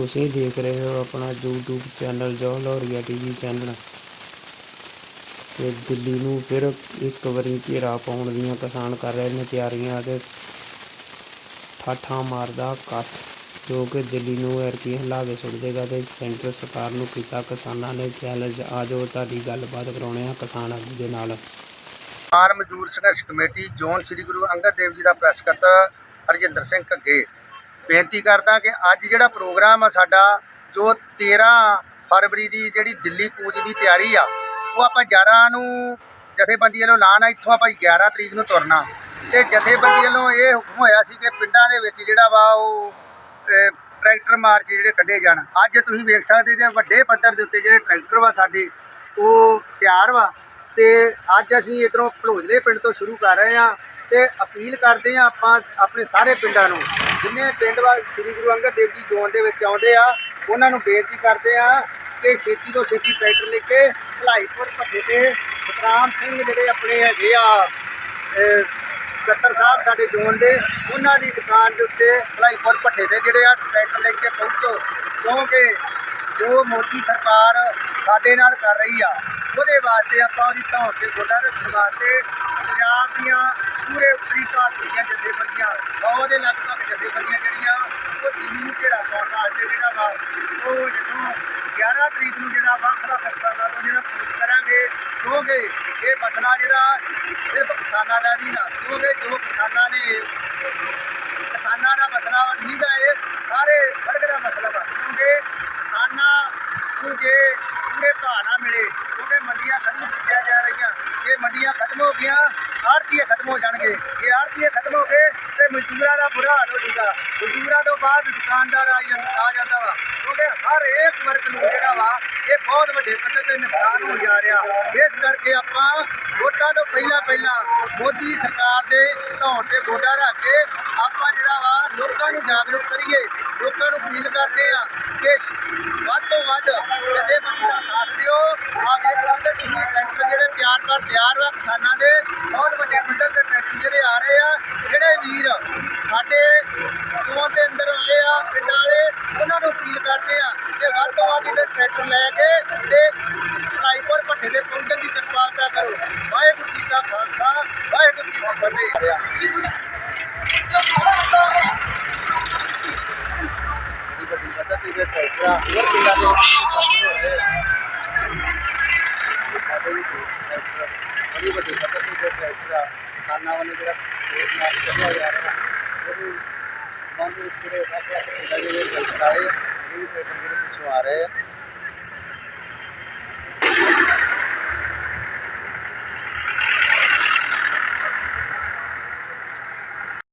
ਤੁਸੀਂ ਦੇਖ ਰਹੇ ਹੋ ਆਪਣਾ YouTube channel Johloria TV channel ਤੇ ਦਿੱਲੀ ਨੂੰ ਫਿਰ ਇੱਕ ਵਾਰੀ ਘੇਰਾ ਪਾਉਣ ਦੀਆਂ ਕਿਸਾਨ ਕਰ ਰਹੇ ਨੇ ਤਿਆਰੀਆਂ ਤੇ ਠਾਠਾਂ ਮਾਰਦਾ ਇਕੱਠ ਜੋ ਕਿ ਦਿੱਲੀ ਨੂੰ ਐਰਕੀ ਹਿਲਾ ਕੇ ਸੁੱਟ ਦੇਗਾ ਤੇ ਸੈਂਟਰ ਸਰਕਾਰ ਨੂੰ ਕੀਤਾ ਕਿਸਾਨਾਂ ਨੇ ਚੈਲੰਜ ਆ ਜੋ ਤੁਹਾਡੀ ਗੱਲਬਾਤ ਕਰਾਉਣੇ ਆ ਕਿਸਾਨ ਆਗੂ ਦੇ ਨਾਲ। ਕਿਸਾਨ ਮਜ਼ਦੂਰ ਸੰਘਰਸ਼ ਕਮੇਟੀ, ਜੋਨ ਸ੍ਰੀ ਗੁਰੂ ਅੰਗਦ ਦੇਵ ਜੀ ਦਾ ਪ੍ਰੈਸ ਸਕੱਤਰ ਹਰਜਿੰਦਰ ਸਿੰਘ ਘੱਗੇ। ਬੇਨਤੀ ਕਰਦਾ ਕਿ ਅੱਜ ਜਿਹੜਾ ਪ੍ਰੋਗਰਾਮ ਆ ਸਾਡਾ, ਜੋ 13 ਫਰਵਰੀ ਦੀ ਜਿਹੜੀ ਦਿੱਲੀ ਕੂਚ ਦੀ ਤਿਆਰੀ ਆ, ਉਹ ਆਪਾਂ 11 ਨੂੰ ਜਥੇਬੰਦੀ ਵੱਲੋਂ ਐਲਾਨ ਆ, ਇੱਥੋਂ ਆਪਾਂ 11 ਤਰੀਕ ਨੂੰ ਤੁਰਨਾ। ਤੇ ਜਥੇਬੰਦੀ ਵੱਲੋਂ ਇਹ ਹੁਕਮ ਹੋਇਆ ਸੀ ਕਿ ਪਿੰਡਾਂ ਦੇ ਵਿੱਚ ਜਿਹੜਾ ਵਾ ਉਹ ਟਰੈਕਟਰ ਮਾਰਚ ਜਿਹੜੇ ਕੱਢੇ ਜਾਣ। ਅੱਜ ਤੁਸੀਂ ਵੇਖ ਸਕਦੇ ਜੇ ਵੱਡੇ ਪੱਧਰ ਦੇ ਉੱਤੇ ਜਿਹੜੇ ਟਰੈਕਟਰ ਵਾ ਸਾਡੇ, ਉਹ ਤਿਆਰ ਵਾ। ਤੇ ਅੱਜ ਅਸੀਂ ਇਧਰੋਂ ਭਲੋਜਲੇ ਪਿੰਡ ਤੋਂ ਸ਼ੁਰੂ ਕਰ ਰਹੇ ਹਾਂ ਤੇ ਅਪੀਲ ਕਰਦੇ ਹਾਂ ਆਪਾਂ ਆਪਣੇ ਸਾਰੇ ਪਿੰਡਾਂ ਨੂੰ ਜਿੰਨੇ ਪਿੰਡ ਵਾ ਸ੍ਰੀ ਗੁਰੂ ਅੰਗਦ ਦੇਵ ਜੀ ਜ਼ੋਨ ਦੇ ਵਿੱਚ ਆਉਂਦੇ ਆ ਉਹਨਾਂ ਨੂੰ ਬੇਨਤੀ ਕਰਦੇ ਆ ਕਿ ਛੇਤੀ ਤੋਂ ਛੇਤੀ ਟਰੈਕਟਰ ਲੈ ਕੇ ਭਲਾਈਪੁਰ ਭੱਠੇ ਤੇ ਸਤਰਾਮ ਸਿੰਘ ਜਿਹੜੇ ਆਪਣੇ ਹੈਗੇ ਆ ਅਹ, ਸਕੱਤਰ ਸਾਹਿਬ ਸਾਡੇ ਜ਼ੋਨ ਦੇ ਉਹਨਾਂ ਦੀ ਦੁਕਾਨ ਦੇ ਉੱਤੇ ਭਲਾਈਪੁਰ ਭੱਠੇ ਤੇ ਜਿਹੜੇ ਆ ਟਰੈਕਟਰ ਲੈ ਕੇ ਪਹੁੰਚੋ ਕਿਉਂਕਿ ਜੋ ਮੋਦੀ ਸਰਕਾਰ ਸਾਡੇ ਨਾਲ ਕਰ ਰਹੀ ਆ, ਉਹਦੇ ਵਾਸਤੇ ਆਪਾਂ ਉਹਦੀ ਧੌਣ ਤੇ ਗੋਡਾ ਰੱਖਣ ਵਾਸਤੇ ਪੰਜਾਬ ਦੀਆਂ ਪੂਰੇ ਉੱਤਰੀ ਭਾਰਤ ਦੀਆਂ ਜਥੇਬੰਦੀਆਂ 100 ਦੇ ਲਗਭਗ ਜਥੇਬੰਦੀਆਂ ਜਿਹੜੀਆਂ, ਉਹ ਦਿੱਲੀ ਨੂੰ ਘੇਰਾ ਪਾਉਣ ਵਾਸਤੇ ਜਿਹੜਾ ਵਾ, ਉਹ ਜਦੋਂ 11 ਤਰੀਕ ਨੂੰ ਜਿਹੜਾ ਵੱਖ ਵੱਖ ਸਥਾਨਾਂ ਤੋਂ ਜਿਹੜਾ ਪੂਜ ਕਰਾਂਗੇ ਕਿਉਂਕਿ ਇਹ ਮਸਲਾ ਜਿਹੜਾ ਸਿਰਫ ਕਿਸਾਨਾਂ ਦਾ ਨਹੀਂ ਨਾ ਕਿਉਂਕਿ ਜੋ ਕਿਸਾਨਾਂ ਨੇ ਕਿਸਾਨਾਂ ਦਾ ਮਸਲਾ ਨਹੀਂ ਗਾ ਇਹ ਸਾਰੇ ਵਰਗ ਦਾ ਮਸਲਾ ਵਾ ਕਿਉਂਕਿ ਕਿਸਾਨਾਂ ਨੂੰ ਜੇ ਪੂਰੇ ਭਾਅ ਨਾ ਮਿਲੇ ਕਿਉਂਕਿ ਮੰਡੀਆਂ ਖਤਮ ਕੀਤੀਆਂ ਜਾ ਰਹੀਆਂ। ਇਹ ਮੰਡੀਆਂ ਖਤਮ ਹੋ ਗਈਆਂ, ਆੜਤੀਏ ਖਤਮ ਹੋ ਜਾਣਗੇ। ਇਹ ਆੜਤੀਏ ਖਤਮ ਹੋ ਗਏ, ਤੇ ਮਜ਼ਦੂਰਾਂ ਦਾ ਬੁਰਾ ਹਾਲ ਹੋ ਜੂਗਾ ਮਜ਼ਦੂਰਾਂ ਤੋਂ ਬਾਅਦ ਦੁਕਾਨਦਾਰ ਆ ਜਾਂ- ਆ ਜਾਂਦਾ ਵਾ। ਕਿਉਂਕਿ ਹਰ ਇੱਕ ਵਰਗ ਨੂੰ ਜਿਹੜਾ ਵਾ, ਇਹ ਬਹੁਤ ਵੱਡੇ ਪੱਧਰ ਤੇ ਨੁਕਸਾਨ ਹੋ ਜਾ ਰਿਹਾ। ਇਸ ਕਰਕੇ ਆਪਾਂ ਵੋਟਾਂ ਤੋਂ ਪਹਿਲਾਂ ਪਹਿਲਾਂ ਮੋਦੀ ਸਰਕਾਰ ਦੇ ਧੌਣ ਤੇ ਗੋਡਾ ਰੱਖ ਕੇ ਆਪਾਂ ਜਿਹੜਾ ਵਾ ਲੋਕਾਂ ਨੂੰ ਜਾਗਰੂਕ ਕਰੀਏ। ਲੋਕਾਂ ਨੂੰ ਅਪੀਲ ਕਰਦੇ ਆ ਕਿ ਵੱਧ ਤੋਂ ਵੱਧ ਜਥੇਬੰਦੀ ਦਾ ਸਾਥ ਦਿਓ ਆ ਵੇਖ ਸਕਦੇ ਤੁਸੀਂ ਟਰੈਕਟਰ ਜਿਹੜੇ ਤਿਆਰ ਕਰ, ਤਿਆਰ ਵਾ ਕਿਸਾਨਾਂ ਦੇ, ਬਹੁਤ ਵੱਡੇ ਪੱਧਰ ਤੇ ਟਰੈਕਟਰ ਜਿਹੜੇ ਆ ਰਹੇ ਆ, ਜਿਹੜੇ ਵੀਰ ਸਾਡੇ ਜ਼ੋਨ ਦੇ ਅੰਦਰ ਆਉਂਦੇ ਆ, ਪਿੰਡਾਂ ਵਾਲੇ, ਉਹਨਾਂ ਨੂੰ ਅਪੀਲ ਕਰਦੇ ਆ ਕਿ ਵੱਧ ਤੋਂ ਵੱਧ ਇਹਦੇ ਟਰੈਕਟਰ ਲੈ ਕੇ ਤੇ ਰਾਈਪੁਰ ਭੱਠੇ ਦੇ ਪਹੁੰਚਣ ਦੀ ਕਿਰਪਾਲਤਾ ਕਰੋ। ਵਾਹਿਗੁਰੂ ਜੀ ਕਾ ਖਾਲਸਾ ਵਾਹਿਗੁਰੂ ਜੀ ਕੀ ਫਤਿਹ। ਬੜੀ ਵੱਡੀ ਪੱਧਰ ਤੇ ਜਿਹੜਾ ਟਰੈਕਟਰ ਆ ਕਿਸਾਨਾਂ ਵੱਲੋਂ ਜਿਹੜਾ ਖੇਤ ਨਾਲ ਕੱਢਿਆ ਜਾ ਰਿਹਾ ਉਹਦੇ ਬੰਦ ਵਿੱਚ ਜਿਹੜੇ ਵੱਖ ਵੱਖ ਪਿੰਡਾਂ ਦੇ ਜਿਹੜੇ ਟਰੈਕਟਰ ਆਏ ਇਹ ਵੀ ਟਰੈਕਟਰ ਜਿਹੜੇ ਪਿੱਛੋਂ ਆ ਰਹੇ ਆ।